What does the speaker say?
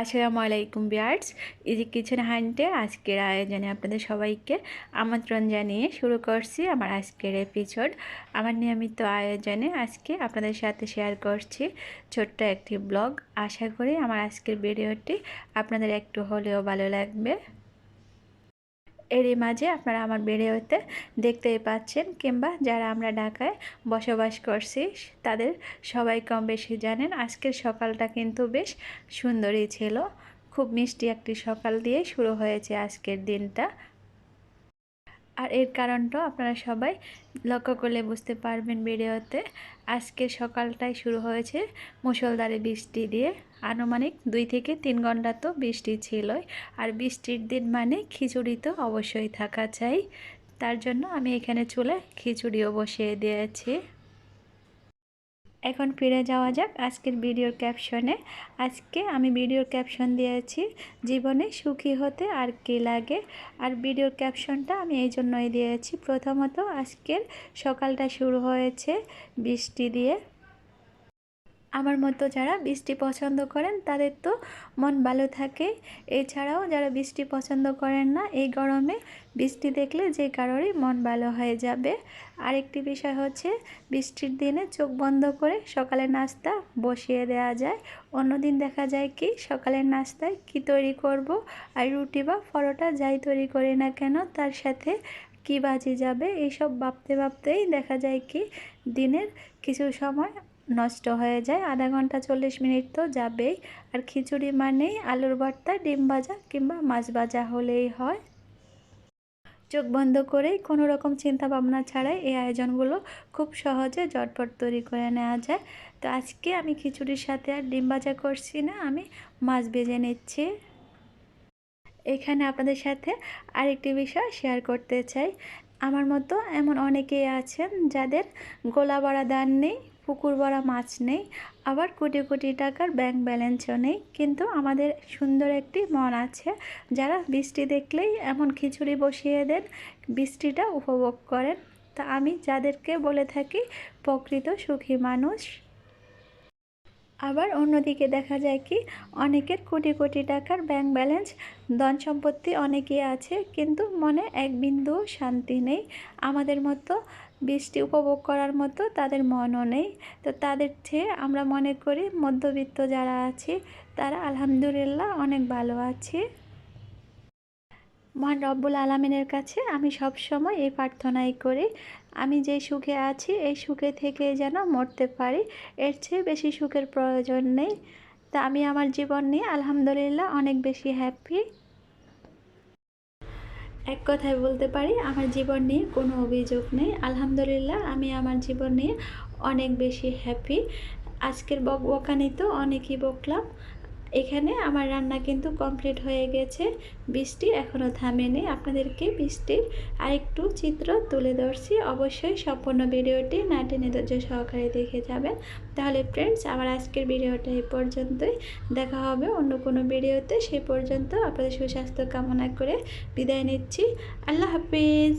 আসসালামু আলাইকুম বিয়ার্স। Easy kitchen হান্টে আজকের আয়োজনে আপনাদের সবাইকে আমন্ত্রণ জানিয়ে শুরু করছি আমার আজকের এপিসোড আমার নিয়মিত আয়োজনে আজকে আপনাদের সাথে শেয়ার করছি ছোট্ট একটি ব্লগ আশা করি আমার আজকের ভিডিওটি আপনাদের একটু হলেও ভালো লাগবে। এরই মাঝে আপনারা আমার বেড়ে ভিডিওতে দেখতেই পাচ্ছেন কিংবা যারা আমরা ঢাকায় বসবাস করছি, তাদের সবাই কম বেশি জানেন আজকের সকালটা কিন্তু বেশ সুন্দরই ছিল। খুব মিষ্টি একটি সকাল দিয়ে শুরু হয়েছে আজকের দিনটা। আর এর কারণটাও আপনারা সবাই লক্ষ্য করলে বুঝতে পারবেন ভিডিওতে। আজকে সকালটাই শুরু হয়েছে মুসলধারে বৃষ্টি দিয়ে। আনুমানিক দুই থেকে তিন ঘণ্টা তো বৃষ্টি ছিলই। আর বৃষ্টির দিন মানে খিচুড়ি তো অবশ্যই থাকা চাই। তার জন্য আমি এখানে চুলে খিচুড়িও বসিয়ে দিয়েছি। এখন ফিরে যাওয়া যাক আজকের ভিডিওর ক্যাপশনে আজকে আমি ভিডিওর ক্যাপশন দিয়েছি, জীবনে সুখী হতে আর কি লাগে? আর ভিডিওর ক্যাপশনটা আমি এই জন্যই দিয়েছি। প্রথমত আজকের সকালটা শুরু হয়েছে বৃষ্টি দিয়ে। আমার মতো যারা বৃষ্টি পছন্দ করেন, তাদের তো মন ভালো থাকে। এছাড়াও যারা বৃষ্টি পছন্দ করেন না, এই গরমে বৃষ্টি দেখলে যে কারোরই মন ভালো হয়ে যাবে। আরেকটি বিষয় হচ্ছে, বৃষ্টির দিনে চোখ বন্ধ করে সকালের নাস্তা বসিয়ে দেওয়া যায়। অন্যদিন দেখা যায় কি, সকালের নাস্তায় কি তৈরি করব আর রুটি বা পরোটা যাই তৈরি করি না কেন, তার সাথে কি বাজে যাবে, এইসব ভাবতে ভাবতেই দেখা যায় কি, দিনের কিছু সময় নষ্ট হয়ে যায়। আধা ঘণ্টা চল্লিশ মিনিট তো যাবেই। আর খিচুড়ি মানেই আলুর ভর্তা, ডিম ভাজা কিংবা মাছ ভাজা হলেই হয়। চোখ বন্ধ করেই কোনো রকম চিন্তা ভাবনা ছাড়াই এই আয়োজনগুলো খুব সহজে জটপট তৈরি করে নেওয়া যায়। তো আজকে আমি খিচুড়ির সাথে আর ডিম ভাজা করছি না, আমি মাছ ভেজে নিচ্ছি। এখানে আপনাদের সাথে আরেকটি বিষয় শেয়ার করতে চাই। আমার মতো এমন অনেকেই আছেন যাদের গোলা বড়া দান নেই। পুকুর ভরা মাছ নেই, আবার কোটি কোটি টাকার ব্যাংক ব্যালেন্সও নেই। কিন্তু আমাদের সুন্দর একটি মন আছে, যারা বৃষ্টি দেখলেই এমন খিচুড়ি বসিয়ে দেন, বৃষ্টিটা উপভোগ করেন। তা আমি যাদেরকে বলে থাকি, প্রকৃত সুখী মানুষ। আবার অন্যদিকে দেখা যায় কি, অনেকের কোটি কোটি টাকার ব্যাংক ব্যালেন্স ধন সম্পত্তি অনেকেই আছে, কিন্তু মনে এক বিন্দু শান্তি নেই। আমাদের মতো বৃষ্টি উপভোগ করার মতো তাদের মনও নেই। তো তাদের চেয়ে আমরা মনে করি মধ্যবিত্ত যারা আছে, তারা আলহামদুলিল্লাহ অনেক ভালো আছে। মহান রব্বুল আলমিনের কাছে আমি সব সময় এই প্রার্থনাই করি, আমি যে সুখে আছি, এই সুখে থেকে যেন মরতে পারি, এর চেয়ে বেশি সুখের প্রয়োজন নেই। তা আমি আমার জীবন নিয়ে আলহামদুলিল্লাহ অনেক বেশি হ্যাপি এক কথায় বলতে পারি, আমার জীবন নিয়ে কোনো অভিযোগ নেই। আলহামদুলিল্লাহ, আমি আমার জীবন নিয়ে অনেক বেশি হ্যাপি আজকের বক বকানি তো অনেকই বকলাম। এখানে আমার রান্না কিন্তু কমপ্লিট হয়ে গেছে। বৃষ্টি এখনও থামেনি। আপনাদেরকে বৃষ্টির আরেকটু চিত্র তুলে ধরছি। অবশ্যই সম্পূর্ণ ভিডিওটি না টেনে ধৈর্য সহকারে দেখে যাবেন। তাহলে ফ্রেন্ডস আমার আজকের ভিডিওটা এই পর্যন্তই। দেখা হবে অন্য কোনো ভিডিওতে। সেই পর্যন্ত আপনাদের সুস্বাস্থ্য কামনা করে বিদায় নিচ্ছি। আল্লাহ হাফিজ।